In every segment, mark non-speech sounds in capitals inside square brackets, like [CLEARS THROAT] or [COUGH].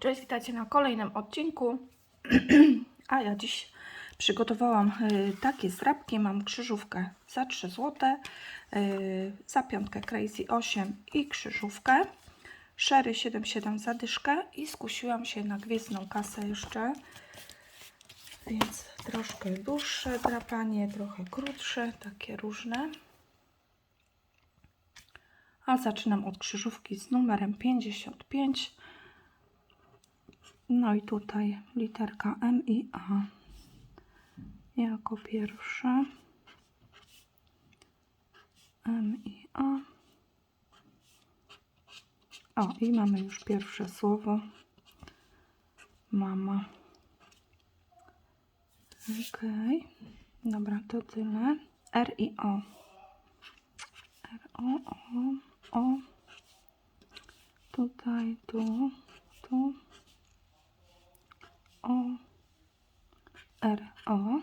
Cześć, witajcie na kolejnym odcinku. [CLEARS THROAT] A ja dziś przygotowałam y, takie zrabki. Mam krzyżówkę za 3 zł, y, za piątkę Crazy 8 i krzyżówkę. Sherry 77 za dyszkę i skusiłam się na gwiezdną kasę jeszcze. Więc troszkę dłuższe drapanie, trochę krótsze, takie różne. A zaczynam od krzyżówki z numerem 55. No i tutaj literka M i A jako pierwsza. M i A. O, i mamy już pierwsze słowo. Mama. Okej. Dobra, to tyle. R i O. R, O, O, O. Tutaj, tu, tu. O, R, O.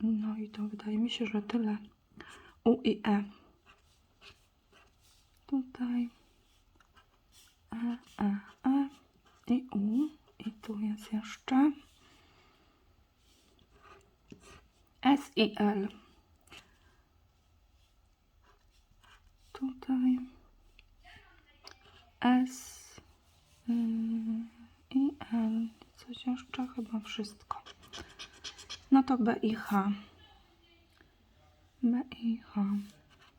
No i to wydaje mi się, że tyle. U i E. Tutaj E, E, E i U. I tu jest jeszcze S i L. Tutaj S Ym, i Jeszcze? Chyba wszystko. No to B i H. B i H.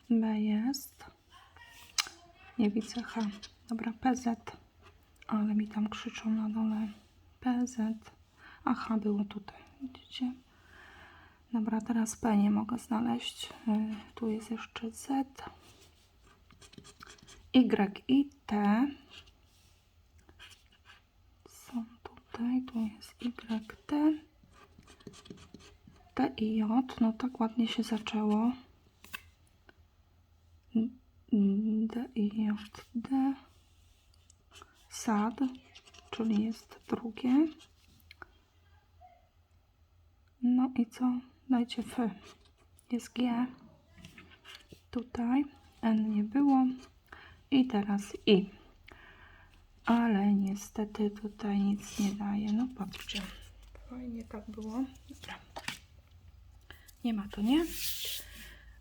B jest. Nie widzę H. Dobra, PZ. Ale mi tam krzyczą na dole. PZ. Aha, było tutaj. Widzicie? Dobra, teraz P nie mogę znaleźć. Y, tu jest jeszcze Z. Y i T są tutaj, tu jest Y, T, T i J, no tak ładnie się zaczęło. D i J, D, sad, czyli jest drugie. No i co? Dajcie F. Jest G. Tutaj N nie było. I teraz I ale niestety tutaj nic nie daje. No patrzcie, fajnie tak było. Dobra. Nie ma to, nie?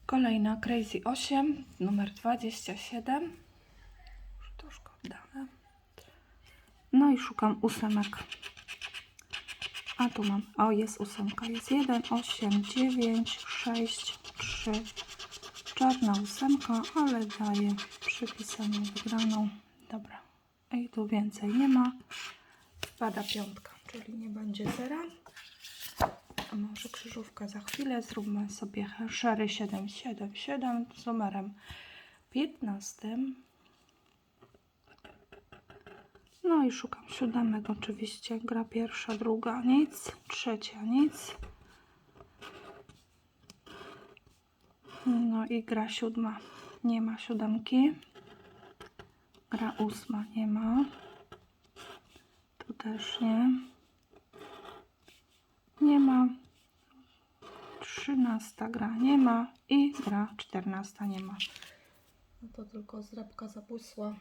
Kolejna Crazy 8, numer 27. Już troszkę oddane. No i szukam ósemek. A tu mam, o jest ósemka, jest 1, 8, 9, 6, 3. Czarna ósemka, ale daje przypisaną wygraną. Dobra. I tu więcej nie ma. Wpada piątka, czyli nie będzie zera. A może krzyżówka za chwilę. Zróbmy sobie Sherry 777 z numerem 15. No i szukam siódemek oczywiście. Gra pierwsza, druga nic, trzecia nic. No i gra siódma. Nie ma siódemki. Gra ósma nie ma. Tu też nie. Nie ma. Trzynasta gra nie ma. I gra czternasta nie ma. No to tylko zrabka zabłysła.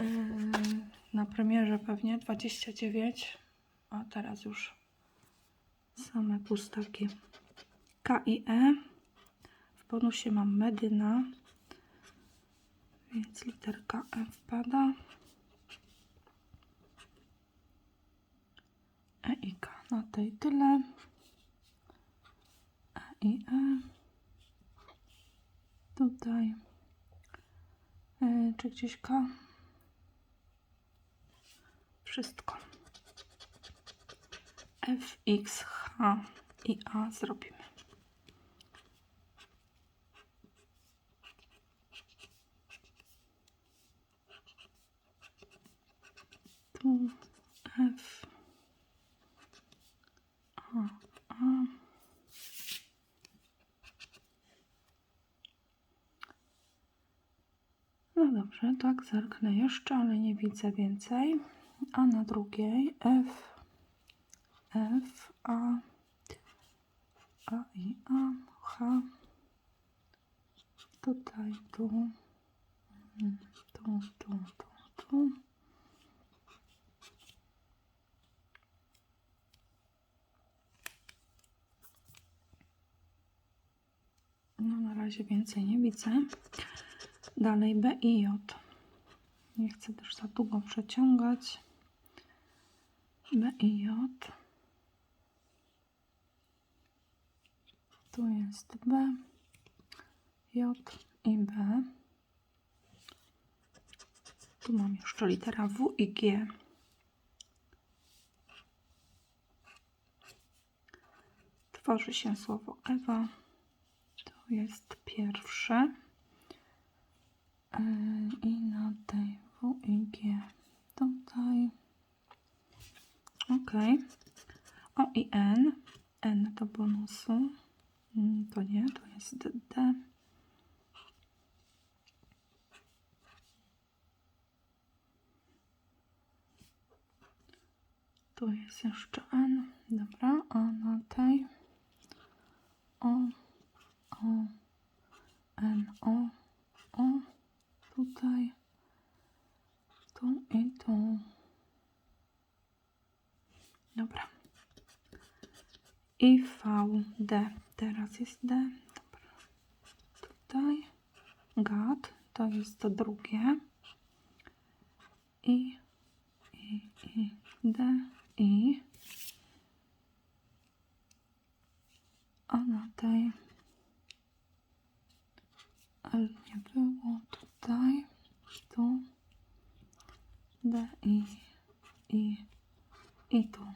Yy, na premierze pewnie 29. A teraz już same pustaki. K i E. W bonusie mam Medyna. Więc literka E wpada. E i K. Na tej tyle. E i E. Tutaj. E, czy gdzieś K? Wszystko. F, X, H i A zrobimy. Tu F A, A. No dobrze, tak zerknę jeszcze, ale nie widzę więcej. A na drugiej F, F, A, A i A, H. Tutaj, tu, Tu, tu, tu, tu. No na razie więcej nie widzę. Dalej B i J. Nie chcę też za długo przeciągać. B i J. Tu jest B, J i B. Tu mam jeszcze litera W i G. Tworzy się słowo Ewa. Jest pierwsze. E, I na tej W i G tutaj. Ok. O i N. N to bonusu. Mm, To nie, to jest D. Tu jest jeszcze N. Dobra, a na tej O, O, N, O, O. Tutaj, tu i tu. Dobra. I V, D. Teraz jest D. Dobra. Tutaj. Gad. To jest to drugie. I, I, I, D, I. A na tej L nie było. Tutaj. Tu. D, I, I, i tu.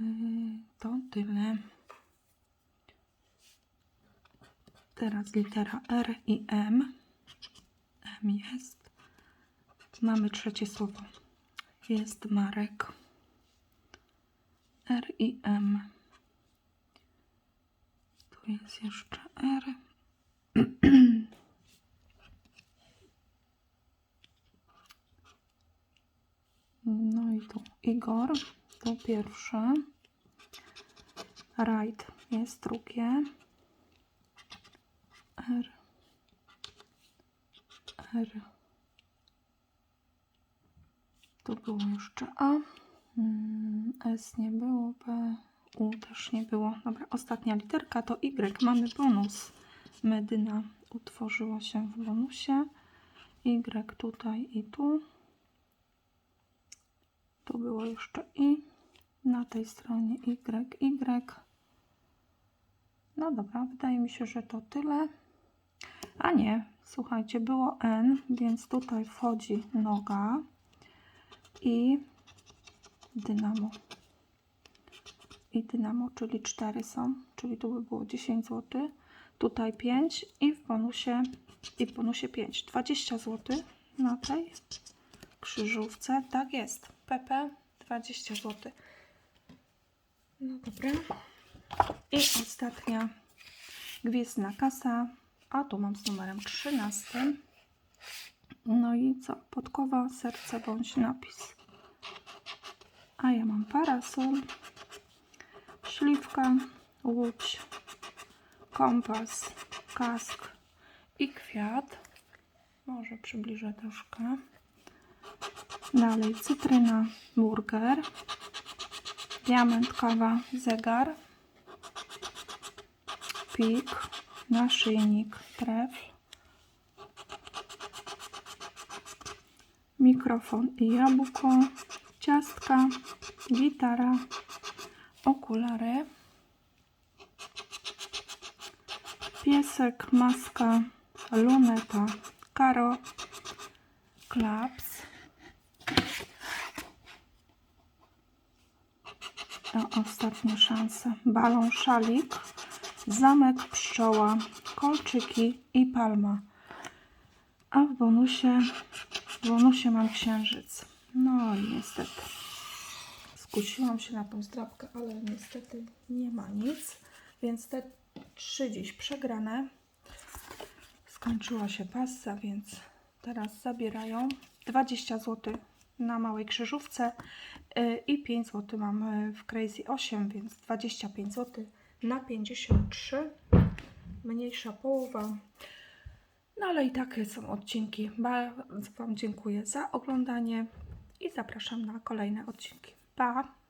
Yy, To tyle. Teraz litera R i M. M jest. Mamy trzecie słowo. Jest Marek. R i M. Tu jest jeszcze R. No i tu Igor. To pierwsze. Right jest drugie. R. R. Tu było jeszcze A. Mm, S nie było. P. U też nie było. Dobra, ostatnia literka to Y. Mamy bonus. Medyna utworzyła się w bonusie. Y tutaj i tu. Tu było jeszcze i na tej stronie y, y. No dobra, wydaje mi się, że to tyle. A nie, słuchajcie, było n, więc tutaj wchodzi noga i dynamo. I dynamo, czyli 4 są, czyli tu by było 10 zł. Tutaj 5 i w bonusie i w bonusie 5. 20 zł na tej krzyżówce. Tak jest. PP 20 zł. No dobra. I ostatnia gwiezdna kasa. A tu mam z numerem 13. No i co? Podkowa, serce bądź napis. A ja mam parasol, śliwka, łódź, kompas, kask i kwiat. Może przybliżę troszkę. Dalej cytryna, burger, diament, kawa, zegar, pik, naszyjnik, trefl, mikrofon i jabłko, ciastka, gitara, okulary, piesek, maska, luneta, karo, klaps, a ostatnia szansa, balon, szalik, zamek, pszczoła, kolczyki i palma. A w bonusie, w bonusie mam księżyc. No i niestety. Skusiłam się na tą zdrabkę, ale niestety nie ma nic. Więc te trzy dziś przegrane. Skończyła się passa, więc teraz zabierają 20 zł na małej krzyżówce y, i 5 zł mam y, w Crazy 8, więc 25 zł na 53. Mniejsza połowa. No ale i takie są odcinki. Bardzo Wam dziękuję za oglądanie i zapraszam na kolejne odcinki. Pa!